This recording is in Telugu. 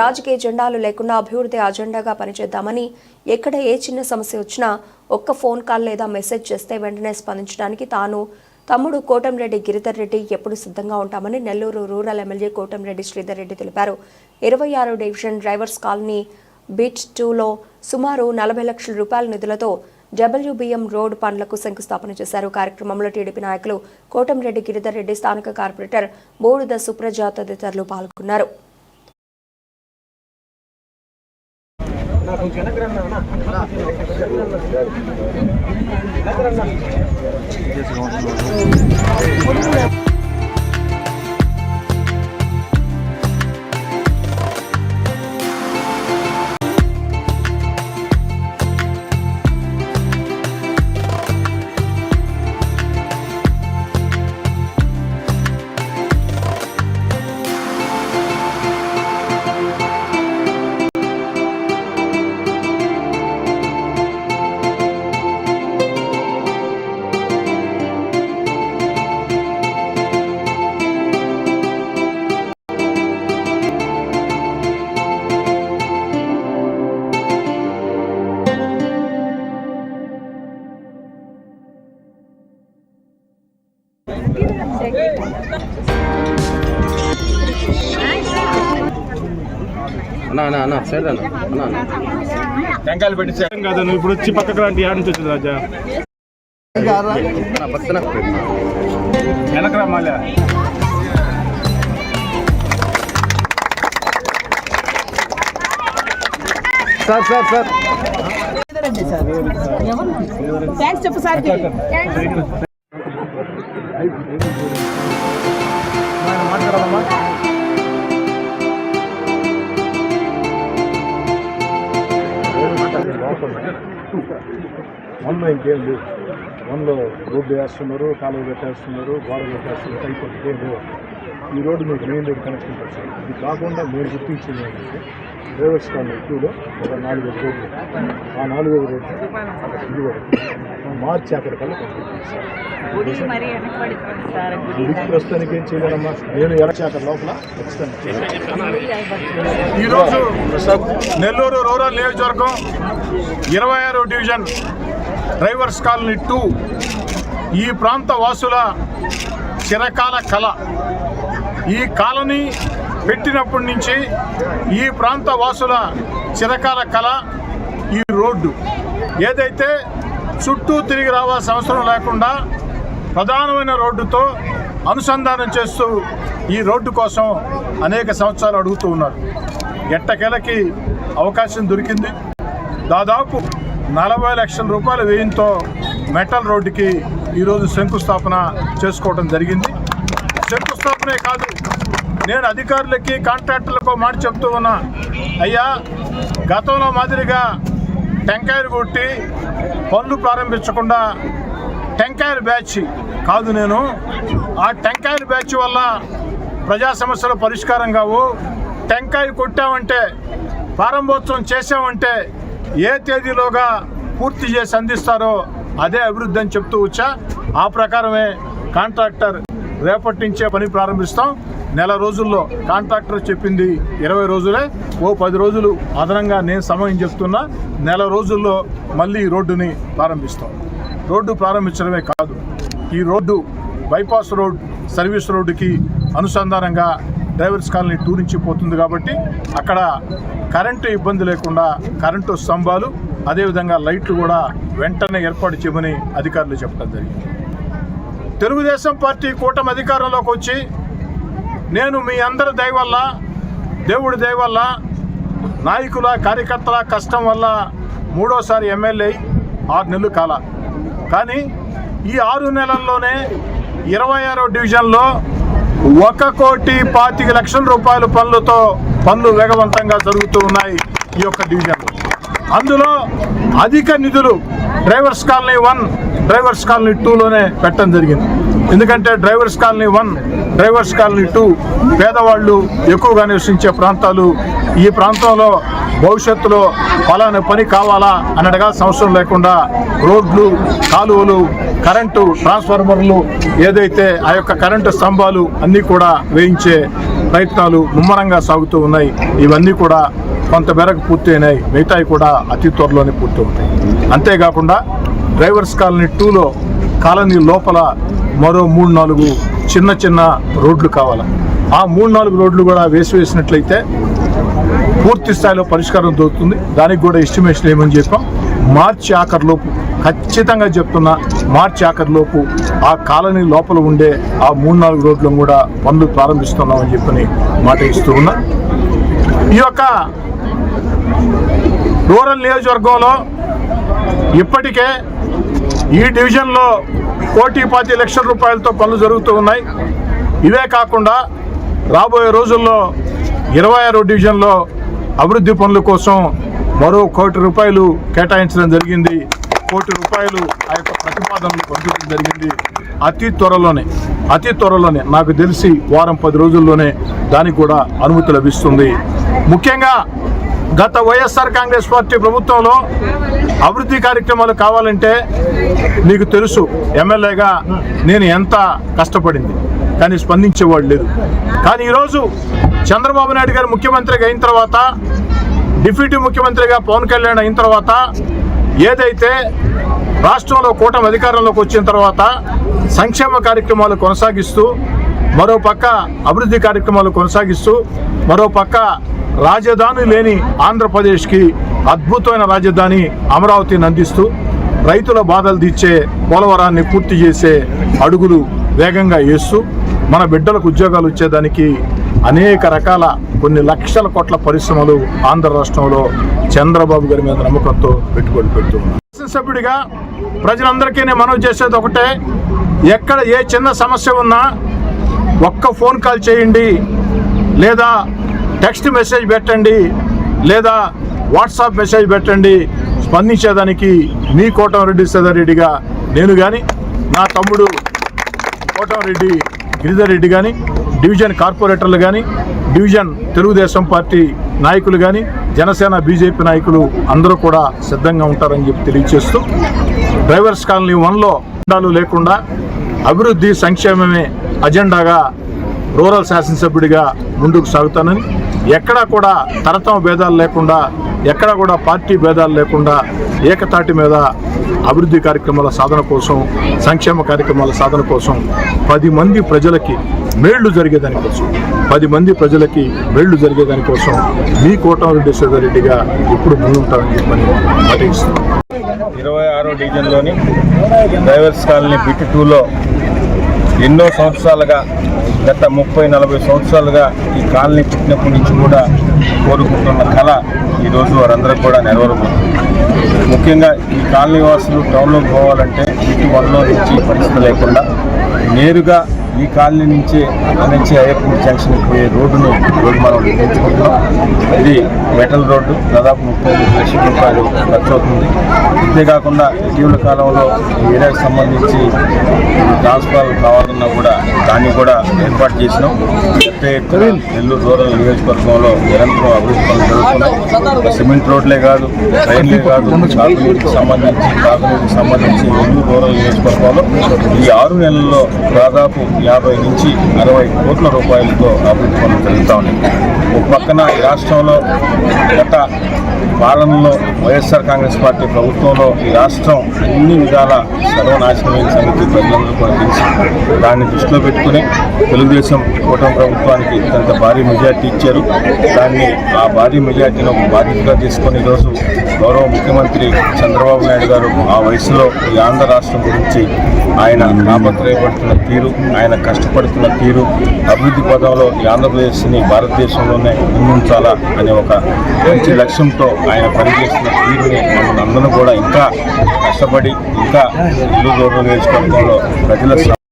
రాజకీయ జెండాలు లేకుండా అభివృద్ధి అజెండాగా పనిచేద్దామని ఎక్కడ ఏ చిన్న సమస్య వచ్చినా ఒక్క ఫోన్ కాల్ లేదా మెసేజ్ చేస్తే వెంటనే స్పందించడానికి తాను తమ్ముడు కోటంరెడ్డి గిరిధర్ రెడ్డి ఎప్పుడు సిద్ధంగా ఉంటామని నెల్లూరు రూరల్ ఎమ్మెల్యే కోటంరెడ్డి శ్రీధర్ రెడ్డి తెలిపారు. ఇరవై ఆరు డివిజన్ డ్రైవర్స్ కాలనీ బీచ్ టూలో సుమారు నలభై లక్షల రూపాయల నిధులతో డబ్ల్యూబీఎం రోడ్ పనులకు శంకుస్థాపన చేశారు. కార్యక్రమంలో టీడీపీ నాయకులు కోటంరెడ్డి గిరిధర్ రెడ్డి స్థానిక కార్పొరేటర్ బోడుద సుప్రజా తదితరులు పాల్గొన్నారు. అన్నా. టెంకాయలు పెట్టి కాదు నువ్వు ఇప్పుడు వచ్చి పక్కకు లాంటి ఆడ నుంచి వచ్చింది రాజా. వెనకరా మళ్ళా సార్ సార్ సార్. థ్యాంక్స్ చెప్పు సార్కి. లోపల వన్లో ఇంకేం లేదు వన్లో రోడ్డు వేస్తున్నారు కాలువ పెట్టేస్తున్నారు గోడ పెట్టేస్తున్నారు అయిపోతుంది ఏం ఈ రోడ్డు మీకు మెయిన్ రోడ్ కనెక్షన్ సార్ ఇది కాకుండా మేము గుర్తించింది ఏంటంటే డ్రైవర్స్ కాలనీ ఎక్కువలో ఒక నాలుగైదు రోడ్లు ఆ నాలుగైదు రోడ్లు ఇది కూడా మార్చి అక్కడికల్లా గుడికి ప్రస్తుతానికి ఏం చేయలేనమ్మా నేను ఎలక్షాకర్ లోపల ఖచ్చితంగా ఈరోజు నెల్లూరు రూరల్ నియోజకవర్గం ఇరవై ఆరో డివిజన్ డ్రైవర్స్ కాలనీ టూ. ఈ ప్రాంత వాసుల చిరకాల కళ. ఈ కాలనీ పెట్టినప్పటి నుంచి ఈ ప్రాంత వాసుల చిరకాల కళ ఈ రోడ్డు. ఏదైతే చుట్టూ తిరిగి రావాల్సిన అవసరం లేకుండా ప్రధానమైన రోడ్డుతో అనుసంధానం చేస్తూ ఈ రోడ్డు కోసం అనేక సంవత్సరాలు అడుగుతూ ఉన్నారు. ఎట్టకేలకి అవకాశం దొరికింది. దాదాపు నలభై లక్షల రూపాయల వ్యయంతో మెటల్ రోడ్డుకి ఈరోజు శంకుస్థాపన చేసుకోవడం జరిగింది. శంకుస్థాపనే కాదు నేను అధికారులకి కాంట్రాక్టర్లకు మాట చెప్తూ ఉన్నా. అయ్యా గతంలో మాదిరిగా టెంకాయలు కొట్టి పనులు ప్రారంభించకుండా టెంకాయల బ్యాచ్ కాదు నేను. ఆ టెంకాయల బ్యాచ్ వల్ల ప్రజా సమస్యలు పరిష్కారం కావు. టెంకాయ కొట్టామంటే ప్రారంభోత్సవం చేసామంటే ఏ తేదీలోగా పూర్తి చేసి అందిస్తారో అదే అభివృద్ధి అని చెప్తూ వచ్చా. ఆ ప్రకారమే కాంట్రాక్టర్ రేపటి నుంచే పని ప్రారంభిస్తాం. నెల రోజుల్లో కాంట్రాక్టర్ చెప్పింది ఇరవై రోజులే ఓ పది రోజులు అదనంగా నేను సమయం చెప్తున్నా నెల రోజుల్లో మళ్ళీ రోడ్డుని ప్రారంభిస్తాం. రోడ్డు ప్రారంభించడమే కాదు ఈ రోడ్డు బైపాస్ రోడ్ సర్వీస్ రోడ్డుకి అనుసంధానంగా డ్రైవర్స్ కాలనీ టూ నుంచి పోతుంది కాబట్టి అక్కడ కరెంటు ఇబ్బంది లేకుండా కరెంటు స్తంభాలు అదేవిధంగా లైట్లు కూడా వెంటనే ఏర్పాటు చేయమని అధికారులు చెప్పడం జరిగింది. తెలుగుదేశం పార్టీ కూటమి అధికారంలోకి వచ్చి నేను మీ అందరి దయవల్ల దేవుడి దయవల్ల నాయకుల కార్యకర్తల కష్టం వల్ల మూడోసారి ఎమ్మెల్యే ఆరు నెలలు కాల. కానీ ఈ ఆరు నెలల్లోనే ఇరవై ఆరో డివిజన్లో ఒక కోటి పాతిక లక్షల రూపాయల పనులతో పనులు వేగవంతంగా జరుగుతూ ఉన్నాయి ఈ యొక్క డివిజన్లో. అందులో అధిక నిధులు drivers colony one drivers colony టూలోనే పెట్టడం జరిగింది. ఎందుకంటే drivers colony one drivers colony two పేదవాళ్ళు ఎక్కువగా నివసించే ప్రాంతాలు. ఈ ప్రాంతంలో భవిష్యత్తులో పలానా పని కావాలా అని అడగాల్సిన అవసరం లేకుండా రోడ్లు కాలువలు కరెంటు ట్రాన్స్ఫార్మర్లు ఏదైతే ఆ యొక్క కరెంటు స్తంభాలు అన్నీ కూడా వేయించే ప్రయత్నాలు ముమ్మరంగా సాగుతూ ఉన్నాయి. ఇవన్నీ కూడా కొంత మేరకు పూర్తయినాయి మిగతాయి కూడా అతి త్వరలోనే పూర్తవుతాయి అంతేకాకుండా డ్రైవర్స్ కాలనీ టూలో కాలనీ లోపల మరో మూడు నాలుగు చిన్న చిన్న రోడ్లు కావాలి. ఆ మూడు నాలుగు రోడ్లు కూడా వేసి వేసినట్లయితే పూర్తి స్థాయిలో పరిష్కారం దొరుకుతుంది. దానికి కూడా ఎస్టిమేషన్ ఏమని చెప్పాం? మార్చి ఆఖరిలోపు ఖచ్చితంగా చెప్తున్నా మార్చి ఆఖరిలోపు ఆ కాలనీ లోపల ఉండే ఆ మూడు నాలుగు రోడ్లను కూడా పనులు ప్రారంభిస్తున్నామని చెప్పని మాట ఇస్తూ ఉన్నా. ఈ యొక్క రూరల్ నియోజకవర్గంలో ఇప్పటికే ఈ డివిజన్లో కోటి పాతి లక్షల రూపాయలతో పనులు జరుగుతూ ఉన్నాయి. ఇవే కాకుండా రాబోయే రోజుల్లో ఇరవై ఆరో డివిజన్లో అభివృద్ధి పనుల కోసం మరో కోటి రూపాయలు కేటాయించడం జరిగింది. కోటి రూపాయలు ఆ యొక్క ప్రతిపాదనలు పంపించడం జరిగింది. అతి త్వరలోనే అతి త్వరలోనే నాకు తెలిసి వారం పది రోజుల్లోనే దానికి కూడా అనుమతి లభిస్తుంది. ముఖ్యంగా గత వైఎస్ఆర్ కాంగ్రెస్ పార్టీ ప్రభుత్వంలో అభివృద్ధి కార్యక్రమాలు కావాలంటే నీకు తెలుసు ఎమ్మెల్యేగా నేను ఎంత కష్టపడింది కానీ స్పందించేవాడు లేదు. కానీ ఈరోజు చంద్రబాబు నాయుడు గారు ముఖ్యమంత్రిగా అయిన తర్వాత డిప్యూటీ ముఖ్యమంత్రిగా పవన్ కళ్యాణ్ అయిన తర్వాత ఏదైతే రాష్ట్రంలో కూటమి అధికారంలోకి వచ్చిన తర్వాత సంక్షేమ కార్యక్రమాలు కొనసాగిస్తూ మరో పక్క అభివృద్ధి కార్యక్రమాలు కొనసాగిస్తూ మరో పక్క రాజధాని లేని ఆంధ్రప్రదేశ్కి అద్భుతమైన రాజధాని అమరావతిని అందిస్తూ రైతుల బాధలు తీర్చే పోలవరాన్ని పూర్తి చేసే అడుగులు వేగంగా వేస్తూ మన బిడ్డలకు ఉద్యోగాలు ఇచ్చేదానికి అనేక రకాల కొన్ని లక్షల కోట్ల పరిశ్రమలు ఆంధ్ర రాష్ట్రంలో చంద్రబాబు గారి మీద నమ్మకంతో పెట్టుబడి పెడుతూ శాసనసభ్యుడిగా ప్రజలందరికీ నేను మనవి చేసేది ఒకటే ఎక్కడ ఏ చిన్న సమస్య ఉన్నా ఒక్క ఫోన్ కాల్ చేయండి లేదా టెక్స్ట్ మెసేజ్ పెట్టండి లేదా వాట్సాప్ మెసేజ్ పెట్టండి. స్పందించేదానికి మీ కోటమిరెడ్డి సదారెడ్డిగా నేను కానీ నా తమ్ముడు కోటమిరెడ్డి గిరిధర్ రెడ్డి కానీ డివిజన్ కార్పొరేటర్లు కానీ డివిజన్ తెలుగుదేశం పార్టీ నాయకులు కానీ జనసేన బీజేపీ నాయకులు అందరూ కూడా సిద్ధంగా ఉంటారని చెప్పి తెలియజేస్తూ డ్రైవర్స్ కాలనీ వన్లో ఉండాలు లేకుండా అభివృద్ధి సంక్షేమమే అజెండాగా రూరల్ శాసనసభ్యుడిగా ముందుకు సాగుతానని ఎక్కడా కూడా తరతమ భేదాలు లేకుండా ఎక్కడా కూడా పార్టీ భేదాలు లేకుండా ఏకతాటి మీద అభివృద్ధి కార్యక్రమాల సాధన కోసం సంక్షేమ కార్యక్రమాల సాధన కోసం పది మంది ప్రజలకి మేళ్ళు జరిగేదానికోసం పది మంది ప్రజలకి మేళ్ళు జరిగేదానికోసం మీ కోటమిరెడ్డి రెడ్డిగా ఎప్పుడు ముందుంటారని చెప్పని మాట ఇరవై ఆరో డివిజన్లోని డ్రైవర్స్ కాలనీ బిట్ టూలో ఎన్నో సంవత్సరాలుగా గత ముప్పై నలభై సంవత్సరాలుగా ఈ కాలనీ పుట్టినప్పటి నుంచి కూడా కోరుకుంటున్న కళ ఈరోజు వారందరూ కూడా నెరవేరబోతుంది. ముఖ్యంగా ఈ కాలనీ వాసులు టౌన్లోకి పోవాలంటే ఇటు వన్లో నుంచి పరిస్థితి లేకుండా నేరుగా ఈ కాలనీ నుంచే నుంచి అయ్యపూడి జంక్షన్ పోయే రోడ్డును రోడ్డు మనం నిర్మించుకుంటున్నాం ఇది మెటల్ రోడ్డు దాదాపు ముప్పై ఐదు లక్షల రూపాయలు ఖర్చు అవుతుంది అంతేకాకుండా ఇటీవల కాలంలో ఏరియాకి సంబంధించి ట్రాన్స్ఫార్మర్ కావాలన్నా కూడా దాన్ని కూడా ఏర్పాటు చేసినాం. ఎత్తున నెల్లూరు రూరల్ నియోజకవర్గంలో నిరంతరం అభివృద్ధి పనులు జరుగుతున్నాయి. సిమెంట్ రోడ్లే కాదు ట్రైన్లే కాదు తాగునీటికి సంబంధించి తాగునీటికి సంబంధించి నెల్లూరు రూరల్ నియోజకవర్గంలో ఈ ఆరు నెలల్లో దాదాపు యాభై నుంచి అరవై కోట్ల రూపాయలతో అభివృద్ధి పనులు జరుగుతూ ఉన్నాయి ఒక పక్కన ఈ రాష్ట్రంలో గత పాలనలో వైఎస్ఆర్ కాంగ్రెస్ పార్టీ ప్రభుత్వంలో ఈ రాష్ట్రం అన్ని విధాల సర్వనాశనమైన సంగతి ప్రజలందరూ కూడా తెలుసు. దాన్ని దృష్టిలో పెట్టుకుని తెలుగుదేశం కూటమి ప్రభుత్వానికి ఇంత భారీ మెజార్టీ ఇచ్చారు. దాన్ని ఆ భారీ మెజార్టీని ఒక బాధ్యతగా తీసుకొని ఈరోజు గౌరవ ముఖ్యమంత్రి చంద్రబాబు నాయుడు గారు ఆ వయసులో ఈ ఆంధ్ర రాష్ట్రం గురించి ఆయన కాపత్రయపడుతున్న తీరు ఆయన కష్టపడుతున్న తీరు అభివృద్ధి పదంలో ఈ ఆంధ్రప్రదేశ్ని భారతదేశంలోనే ముందుంచాలా అనే ఒక మంచి లక్ష్యంతో ఆయన పనిచేస్తున్న తీరుని మనందరం కూడా ఇంకా కష్టపడి ఇంకా ఇల్లు దూరం నియోజకవర్గంలో ప్రజల